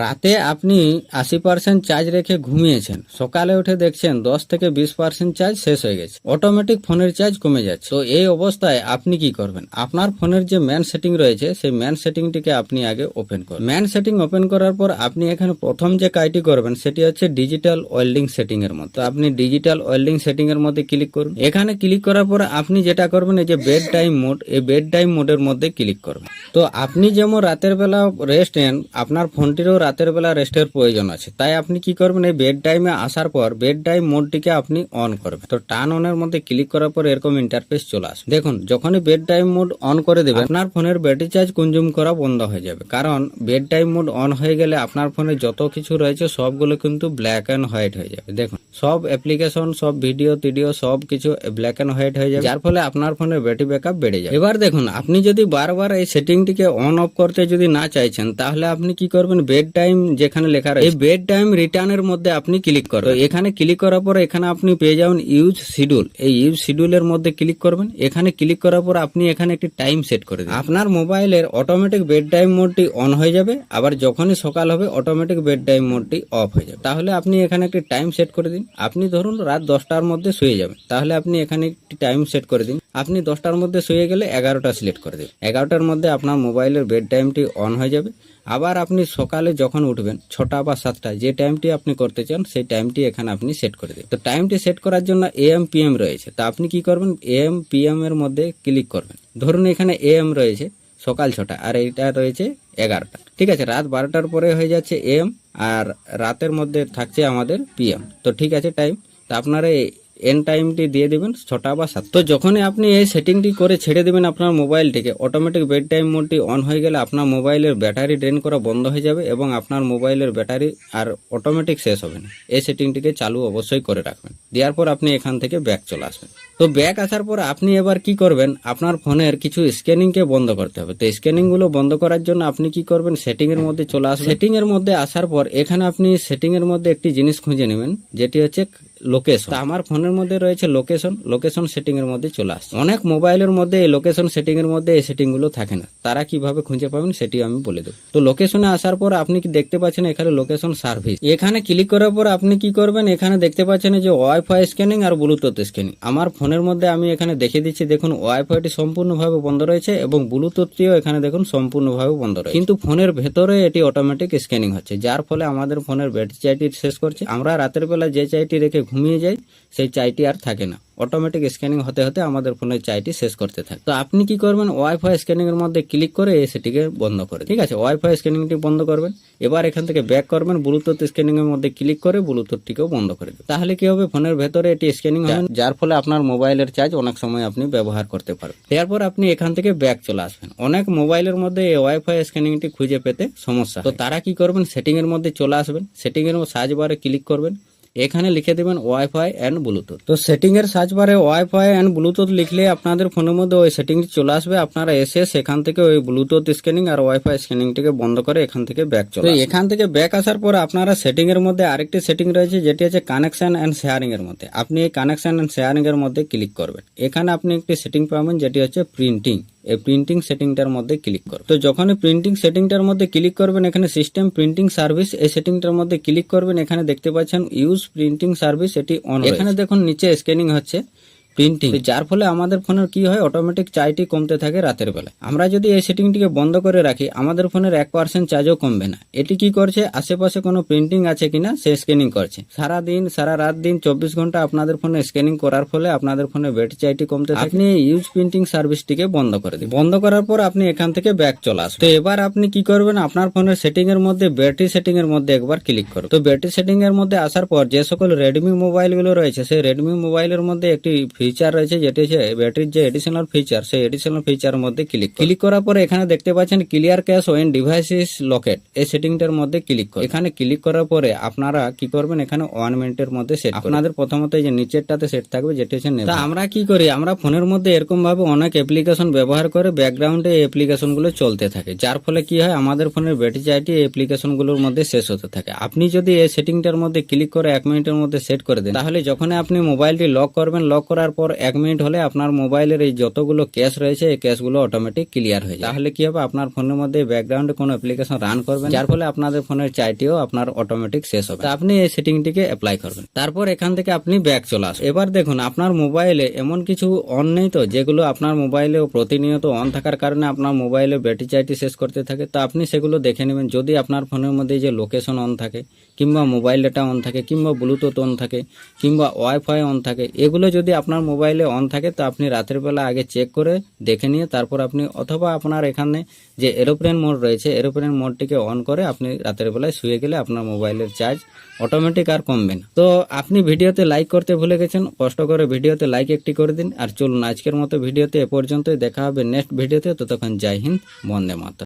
রাতে আপনি আশি পার্সেন্ট চার্জ রেখে ঘুমিয়েছেন। সকালে উঠে দেখছেন দশ থেকে বিশ পার্সেন্ট চার্জ শেষ হয়ে গেছে। অটোমেটিক ফোনের চার্জ কমে যাচ্ছে। তো এই অবস্থায় আপনি কি করবেন? আপনার ফোনের যে ম্যান সেটিং রয়েছে, সেই ম্যান সেটিংটিকে আপনি আগে ওপেন করুন। ম্যান সেটিং ওপেন করার পর আপনি এখানে প্রথম যে কাজটি করবেন, সেটি হচ্ছে ডিজিটাল ওয়েল্ডিং সেটিং এর মধ্যে। তো আপনি ডিজিটাল ওয়েল্ডিং সেটিং এর মধ্যে ক্লিক করুন। এখানে ক্লিক করার পর আপনি যেটা করবেন, এই যে বেড টাইম মোড এই বেড টাইম মোডের মধ্যে ক্লিক করবেন তো আপনি যেমন রাতের বেলা রেস্ট নেন, আপনার ফোনটিরও রাতের বেলা রেস্টের প্রয়োজন আছে। তাই আপনি কি করবেন, এই বেড টাইমে আসার পর বেড টাইম মোডটিকে আপনি অন করবেন। তো টার্ন অনের মধ্যে ক্লিক করার পর এরকম ইন্টারফেস চলে আসবে। দেখুন, যখনই বেড টাইম মোড অন করে দেবেন, আপনার ফোনের ব্যাটারি চার্জ কনজিউম করা বন্ধ হয়ে যাবে। কারণ বেড টাইম মোড অন হয়ে গেলে আপনার ফোনে যত কিছু রয়েছে, সবগুলো কিন্তু ব্ল্যাক অ্যান্ড হোয়াইট হয়ে যাবে। দেখুন, সব অ্যাপ্লিকেশন সব ভিডিও টিডিও সব কিছু ব্ল্যাক অ্যান্ড হোয়াইট হয়ে যাবে। যার ফলে আপনার ফোনের ব্যাটারি ব্যাকআপ বেড়ে যাবে। এবার দেখুন, আপনি যদি বারবার এই সেটিংটিকে অন অফ করতে যদি না চাইছেন, তাহলে আপনি কি করবেন বেড টাইম যেখানে লেখা রয়েছে। এই বেড টাইম রিটার্নের মধ্যে আপনি ক্লিক করবেন। এখানে ক্লিক করার পর এখানে আপনি পেয়ে যাবেন ইউজ শিডিউল এই ইউজ শিডিউলের মধ্যে ক্লিক করবেন। এখানে ক্লিক করার পর আপনি এখানে একটি টাইম সেট করে দিন আপনার মোবাইলের অটোমেটিক বেড টাইম মোডটি অন হয়ে যাবে। আবার যখনই সকাল হবে অটোমেটিক বেড টাইম মোডটি অফ হয়ে যাবে। তাহলে আপনি এখানে একটি টাইম সেট করে দিন। আপনি ধরুন রাত দশটার মধ্যে শুয়ে যাবেন। তাহলে আপনি এখানে একটি টাইম সেট করে দিন। আপনি দশটার মধ্যে শুয়ে গেলে এগারোটা সিলেক্ট করে দিন। এগারোটার মধ্যে আপনার মোবাইলের বেড টাইমটি অন হয়ে যাবে। আবার আপনি সকালে যখন উঠবেন, ছটা বা সাতটা যে টাইমটি আপনি করতে চান, সেই টাইমটি এখানে আপনি সেট করে দেবেন তো টাইমটি সেট করার জন্য এএম পিএম রয়েছে। তা আপনি কি করবেন? এএম পিএম এর মধ্যে ক্লিক করবেন। ধরুন এখানে এএম রয়েছে, সকাল ছটা, আর এইটা রয়েছে এগারোটা। ঠিক আছে, রাত বারোটার পরে হয়ে যাচ্ছে এম আর রাতের মধ্যে থাকছে আমাদের পিএম তো ঠিক আছে টাইম তা আপনারা এন টাইমটি দিয়ে দেবেন ছটা বা সাত। তো যখনই আপনি এই সেটিংটি করে ছেড়ে দেবেন আপনার মোবাইলটিকে অটোমেটিক বেড টাইম মোডটি অন হয়ে গেলে আপনার মোবাইলের ব্যাটারি ড্রেন করা বন্ধ হয়ে যাবে এবং আপনার মোবাইলের ব্যাটারি আর অটোমেটিক শেষ হবে না। এই সেটিংটিকে চালু অবশ্যই করে রাখবেন। দেওয়ার পর আপনি এখান থেকে ব্যাক চলে আসবেন। তো ব্যাক আসার পর আপনি এবার কি করবেন? আপনার ফোনের কিছু স্ক্যানিংকে বন্ধ করতে হবে। তো স্ক্যানিংগুলো বন্ধ করার জন্য আপনি কি করবেন? সেটিং এর মধ্যে চলে আসবেন। সেটিং এর মধ্যে আসার পর এখানে আপনি সেটিং এর মধ্যে একটি জিনিস খুঁজে নেবেন, যেটি হচ্ছে লোকেশন আমার ফোনের মধ্যে রয়েছে লোকেশন লোকেশন সেটিং এর মধ্যে চলে আসছে। অনেক মোবাইলের মধ্যে এই লোকেশন সেটিং এর মধ্যে এই সেটিংগুলো থাকে না। তারা কীভাবে খুঁজে পাবেন সেটি আমি বলে দেবো। তো লোকেশনে আসার পর আপনি কি দেখতে পাচ্ছেন? এখানে লোকেশন সার্ভিস এখানে ক্লিক করার পর আপনি কি করবেন? এখানে দেখতে পাচ্ছেন যে ওয়াইফাই স্ক্যানিং আর ব্লুটুথ স্ক্যানিং আমার ফোনের মধ্যে আমি এখানে দেখিয়ে দিচ্ছি, দেখুন, ওয়াইফাইটি সম্পূর্ণভাবে বন্ধ রয়েছে এবং ব্লুটুথটিও এখানে দেখুন সম্পূর্ণভাবে বন্ধ রয়েছে। কিন্তু ফোনের ভেতরে এটি অটোমেটিক স্ক্যানিং হচ্ছে, যার ফলে আমাদের ফোনের ব্যাটারি চাইটি শেষ করছে। আমরা রাতের বেলা যে চাইটি রেখে ঘুমিয়ে যাই, সেই চাইটি আর থাকে না। অটোমেটিক স্ক্যানিং হতে হতে আমাদের ফোনের চাইটি শেষ করতে থাকে। তো আপনি কি করবেন? ওয়াইফাই স্ক্যানিং এর মধ্যে ক্লিক করে সেটিকে বন্ধ করে। ঠিক আছে? ওয়াইফাই স্ক্যানিংটি বন্ধ করবেন। এবার এখান থেকে ব্যাক করবেন। ব্লুটুথ স্ক্যানিং এর মধ্যে ক্লিক করে ব্লুটুথটিকেও বন্ধ করে দেবেন। তাহলে কি হবে? ফোনের ভেতরে এটি স্ক্যানিং হবে। যার ফলে আপনার মোবাইলের চার্জ অনেক সময় আপনি ব্যবহার করতে পারবেন। এরপর আপনি এখান থেকে ব্যাক চলে আসবেন। অনেক মোবাইলের মধ্যে এই ওয়াইফাই স্ক্যানিংটি খুঁজে পেতে সমস্যা তো তারা কি করবেন? সেটিং এর মধ্যে চলে আসবেন। সেটিং এর সার্চ বারে ক্লিক করবেন। এখানে লিখে দেবেন ওয়াইফাই অ্যান্ড ব্লুটুথ তো সেটিং এর সার্চ বারে ওয়াইফাই অ্যান্ড ব্লুটুথ লিখলে আপনাদের ফোনের মধ্যে ওই সেটিংটি চলে আসবে। আপনারা এসে সেখান থেকে ওই ব্লুটুথ স্ক্যানিং আর ওয়াইফাই স্ক্যানিংটিকে বন্ধ করে এখান থেকে ব্যাক চলে এখান থেকে ব্যাক আসার পর আপনারা সেটিং এর মধ্যে আরেকটি সেটিং রয়েছে যেটি হচ্ছে কানেকশন অ্যান্ড শেয়ারিং এর মধ্যে। আপনি এই কানেকশন অ্যান্ড শেয়ারিং এর মধ্যে ক্লিক করবেন। এখানে আপনি একটি সেটিং পাবেন যেটি হচ্ছে প্রিন্টিং এই প্রিন্টিং সেটিংটার মধ্যে ক্লিক করবেন তো যখনই প্রিন্টিং সেটিংটার মধ্যে ক্লিক করবেন, এখানে সিস্টেম প্রিন্টিং সার্ভিস এই সেটিংটার মধ্যে ক্লিক করবেন, এখানে দেখতে পাচ্ছেন ইউজ প্রিন্টিং সার্ভিস এটি অন এখানে দেখুন, নিচে স্ক্যানিং হচ্ছে। প্রিন্টিং যার ফলে আমাদের ফোনের কি হয় অটোমেটিক চার্জটি কমতে থাকে রাতের বেলা আমরা যদি এই সেটিংটিকে বন্ধ করে রাখি আমাদের ফোনের এক পার্সেন্ট চার্জও কমবে না। এটি কি করছে? আশেপাশে কোনো প্রিন্টিং আছে কিনা সে স্ক্যানিং করছে। সারা দিন সারা রাত দিন চব্বিশ ঘণ্টা আপনাদের ফোনে স্ক্যানিং করার ফলে আপনাদের ফোনে ব্যাটারি চার্জটি কমতে থাকে। আপনি ইউজ প্রিন্টিং সার্ভিসটিকে বন্ধ করে দিন। বন্ধ করার পর আপনি এখান থেকে ব্যাক চলে আসবেন তো এবার আপনি কি করবেন? আপনার ফোনের সেটিং এর মধ্যে ব্যাটারি সেটিং এর মধ্যে একবার ক্লিক করুন। তো ব্যাটারি সেটিং এর মধ্যে আসার পর যে সকল রেডমি মোবাইলগুলো রয়েছে সেই রেডমি মোবাইলের মধ্যে একটি ফিচার রয়েছে যেটি হচ্ছে ব্যাটারির যে এডিশনাল ফিচার সেই এডিশনাল ফিচার মধ্যে ক্লিক ক্লিক করার পরে এখানে দেখতে পাচ্ছেন clear cache when device is locked এই সেটিংটার মধ্যে ক্লিক করুন এখানে ক্লিক করার পরে আপনারা কি করবেন? এখানে ওয়ান মিনিটের মধ্যে সেট আপনাদের প্রথমত এই যে নিচেরটাতে সেট থাকবে যেটি হচ্ছে। তা আমরা কি করি? আমরা ফোনের মধ্যে এরকম ভাবে অনেক অ্যাপ্লিকেশন ব্যবহার করে ব্যাকগ্রাউন্ডে এই অ্যাপ্লিকেশনগুলো চলতে থাকে। যার ফলে কি হয়? আমাদের ফোনের ব্যাটারি চাইটি এই অ্যাপ্লিকেশনগুলোর মধ্যে শেষ হতে থাকে। আপনি যদি এই সেটিংটার মধ্যে ক্লিক করে এক মিনিটের মধ্যে সেট করে দেন তাহলে যখন আপনি মোবাইলটি লক করবেন লক করার দেওয়ার পর এক মিনিট হলে আপনার মোবাইলের এই যতগুলো ক্যাশ রয়েছে, এই ক্যাশগুলো অটোমেটিক ক্লিয়ার হয়ে তাহলে কি হবে? আপনার ফোনের মধ্যে ব্যাকগ্রাউন্ডে কোনো অ্যাপ্লিকেশন রান করবেন যার ফলে আপনাদের ফোনের চাইটিও আপনার অটোমেটিক শেষ হবে। আপনি এই সেটিংটিকে অ্যাপ্লাই করবেন। তারপর এখান থেকে আপনি ব্যাক চলে আসুন। এবার দেখুন, আপনার মোবাইলে এমন কিছু অন নেই তো, যেগুলো আপনার মোবাইলে প্রতিনিয়ত অন থাকার কারণে আপনার মোবাইলে ব্যাটারি চাইটি শেষ করতে থাকে। তো আপনি সেগুলো দেখে নেবেন। যদি আপনার ফোনের মধ্যে যে লোকেশন অন থাকে কিংবা মোবাইল ডেটা অন থাকে, কিংবা ব্লুটুথ অন থাকে, কিংবা ওয়াইফাই অন থাকে, এগুলো যদি আপনার মোবাইলে অন থাকে, তো আপনি রাতের বেলা আগে চেক করে দেখে নিয়ে তারপর আপনি, অথবা আপনার এখানে যে এরোপ্লেন মোড রয়েছে এরোপ্লেন মোডটিকে অন করে আপনি রাতের বেলায় শুয়ে গেলে আপনার মোবাইলের চার্জ অটোমেটিক আর কমবে না। তো আপনি ভিডিওতে লাইক করতে ভুলে গেছেন, কষ্ট করে ভিডিওতে লাইক একটি করে দিন, আর চলুন আজকের মতো ভিডিওতে এ পর্যন্তই, দেখা হবে নেক্সট ভিডিওতে, ততক্ষণ জয় হিন্দ, বন্দে মাতা